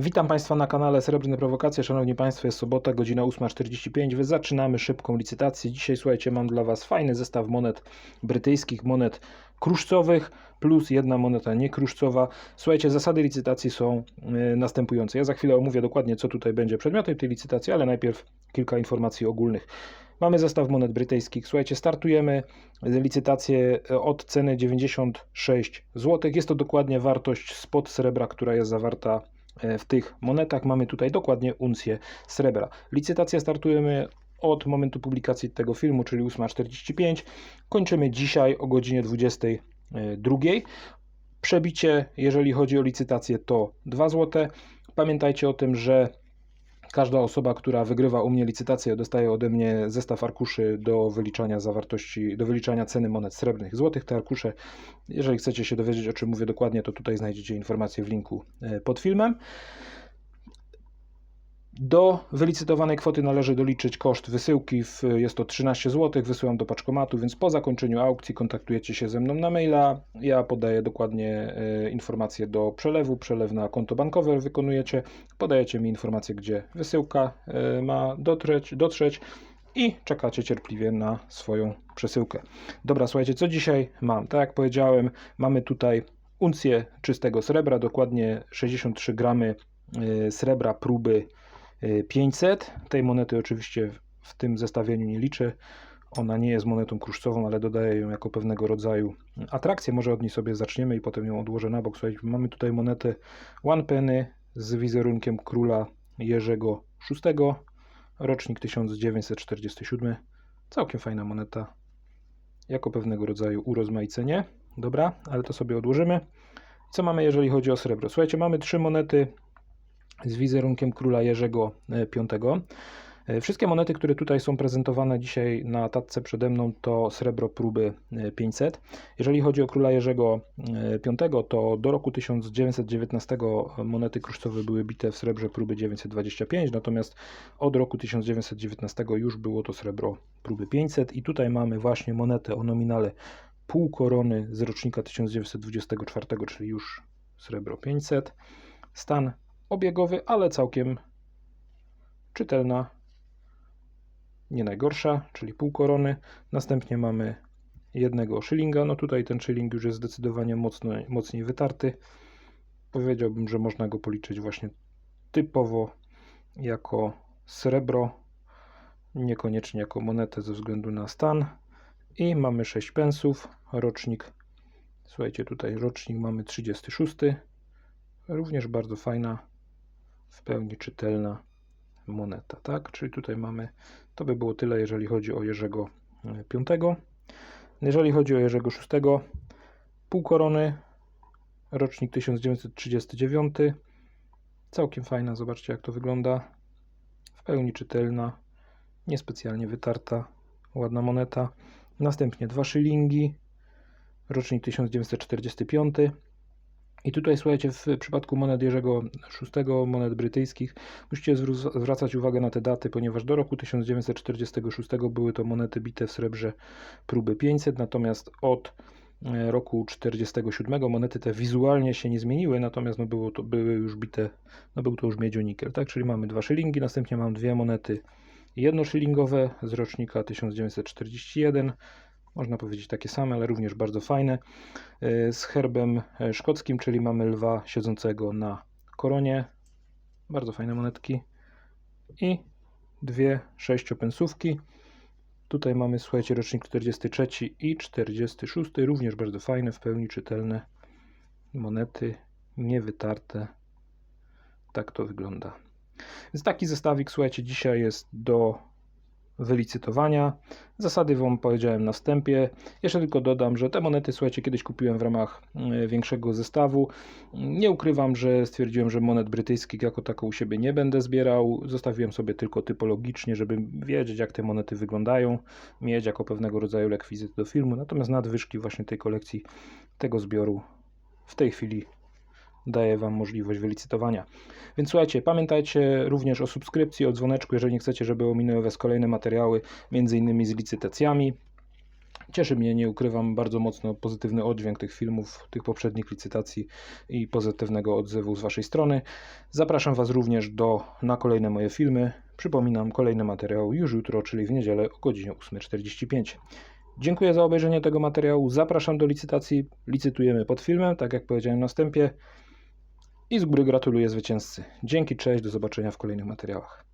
Witam Państwa na kanale Srebrne Prowokacje. Szanowni Państwo, jest sobota, godzina 8.45. Wy zaczynamy szybką licytację. Dzisiaj, słuchajcie, mam dla Was fajny zestaw monet brytyjskich, monet kruszcowych, plus jedna moneta niekruszcowa. Słuchajcie, zasady licytacji są y, następujące. Ja za chwilę omówię dokładnie, co tutaj będzie przedmiotem tej licytacji, ale najpierw kilka informacji ogólnych. Mamy zestaw monet brytyjskich. Słuchajcie, startujemy licytację od ceny 96 zł. Jest to dokładnie wartość spod srebra, która jest zawarta w tych monetach. Mamy tutaj dokładnie uncję srebra. Licytację startujemy od momentu publikacji tego filmu, czyli 8.45. Kończymy dzisiaj o godzinie 22. Przebicie, jeżeli chodzi o licytację, to 2 zł. Pamiętajcie o tym, że Każda osoba, która wygrywa u mnie licytację, dostaje ode mnie zestaw arkuszy do wyliczania zawartości, do wyliczania ceny monet srebrnych, złotych. Te arkusze, jeżeli chcecie się dowiedzieć, o czym mówię dokładnie, to tutaj znajdziecie informacje w linku e, pod filmem. Do wylicytowanej kwoty należy doliczyć koszt wysyłki, w, jest to 13 zł, wysyłam do paczkomatu, więc po zakończeniu aukcji kontaktujecie się ze mną na maila, ja podaję dokładnie e, informacje do przelewu, przelew na konto bankowe wykonujecie, podajecie mi informację, gdzie wysyłka e, ma dotrzeć, dotrzeć i czekacie cierpliwie na swoją przesyłkę. Dobra, słuchajcie, co dzisiaj mam? Tak jak powiedziałem, mamy tutaj uncję czystego srebra, dokładnie 63 gramy e, srebra próby 500. Tej monety oczywiście w tym zestawieniu nie liczę. Ona nie jest monetą kruszcową, ale dodaję ją jako pewnego rodzaju atrakcję. Może od niej sobie zaczniemy i potem ją odłożę na bok. Słuchajcie, mamy tutaj monetę One Penny z wizerunkiem króla Jerzego VI, rocznik 1947. Całkiem fajna moneta, jako pewnego rodzaju urozmaicenie. Dobra, ale to sobie odłożymy. Co mamy, jeżeli chodzi o srebro? Słuchajcie, mamy trzy monety z wizerunkiem króla Jerzego V. E, wszystkie monety, które tutaj są prezentowane dzisiaj na tatce przede mną, to srebro próby 500. Jeżeli chodzi o króla Jerzego V, to do roku 1919 monety kruszcowe były bite w srebrze próby 925, natomiast od roku 1919 już było to srebro próby 500 i tutaj mamy właśnie monetę o nominale pół korony z rocznika 1924, czyli już srebro 500. Stan obiegowy, ale całkiem czytelna, nie najgorsza, czyli pół korony. Następnie mamy jednego szylinga. No tutaj ten szyling już jest zdecydowanie mocno, mocniej wytarty. Powiedziałbym, że można go policzyć właśnie typowo jako srebro, niekoniecznie jako monetę ze względu na stan. I mamy 6 pensów, rocznik. Słuchajcie, tutaj rocznik mamy 36. Również bardzo fajna w pełni czytelna moneta, tak? Czyli tutaj mamy, to by było tyle, jeżeli chodzi o Jerzego V. Jeżeli chodzi o Jerzego VI, pół korony, rocznik 1939. Całkiem fajna, zobaczcie jak to wygląda. W pełni czytelna, niespecjalnie wytarta, ładna moneta. Następnie dwa szylingi, rocznik 1945. I tutaj słuchajcie, w przypadku monet Jerzego VI, monet brytyjskich, musicie zwracać uwagę na te daty, ponieważ do roku 1946 były to monety bite w srebrze próby 500, natomiast od e, roku 47 monety te wizualnie się nie zmieniły, natomiast no było to, były już bite, no był to już miedzioniker, tak? Czyli mamy dwa szylingi, następnie mam dwie monety jednoszylingowe z rocznika 1941, można powiedzieć takie same, ale również bardzo fajne, e, z herbem e, szkockim, czyli mamy lwa siedzącego na koronie, bardzo fajne monetki i dwie sześciopensówki. Tutaj mamy, słuchajcie, rocznik 43 i 46, również bardzo fajne, w pełni czytelne monety, niewytarte. Tak to wygląda. Więc taki zestawik, słuchajcie, dzisiaj jest do wylicytowania. Zasady Wam powiedziałem na wstępie. Jeszcze tylko dodam, że te monety, słuchajcie, kiedyś kupiłem w ramach e, większego zestawu. Nie ukrywam, że stwierdziłem, że monet brytyjskich jako taką u siebie nie będę zbierał. Zostawiłem sobie tylko typologicznie, żeby wiedzieć, jak te monety wyglądają, mieć jako pewnego rodzaju rekwizyt do filmu. Natomiast nadwyżki właśnie tej kolekcji, tego zbioru w tej chwili daje Wam możliwość wylicytowania. Więc słuchajcie, pamiętajcie również o subskrypcji, o dzwoneczku, jeżeli nie chcecie, żeby ominęły Was kolejne materiały, między innymi z licytacjami. Cieszy mnie, nie ukrywam, bardzo mocno pozytywny oddźwięk tych filmów, tych poprzednich licytacji i pozytywnego odzewu z Waszej strony. Zapraszam Was również do, na kolejne moje filmy. Przypominam, kolejny materiał już jutro, czyli w niedzielę o godzinie 8.45. Dziękuję za obejrzenie tego materiału. Zapraszam do licytacji. Licytujemy pod filmem, tak jak powiedziałem na wstępie. I z góry gratuluję zwycięzcy. Dzięki, cześć, do zobaczenia w kolejnych materiałach.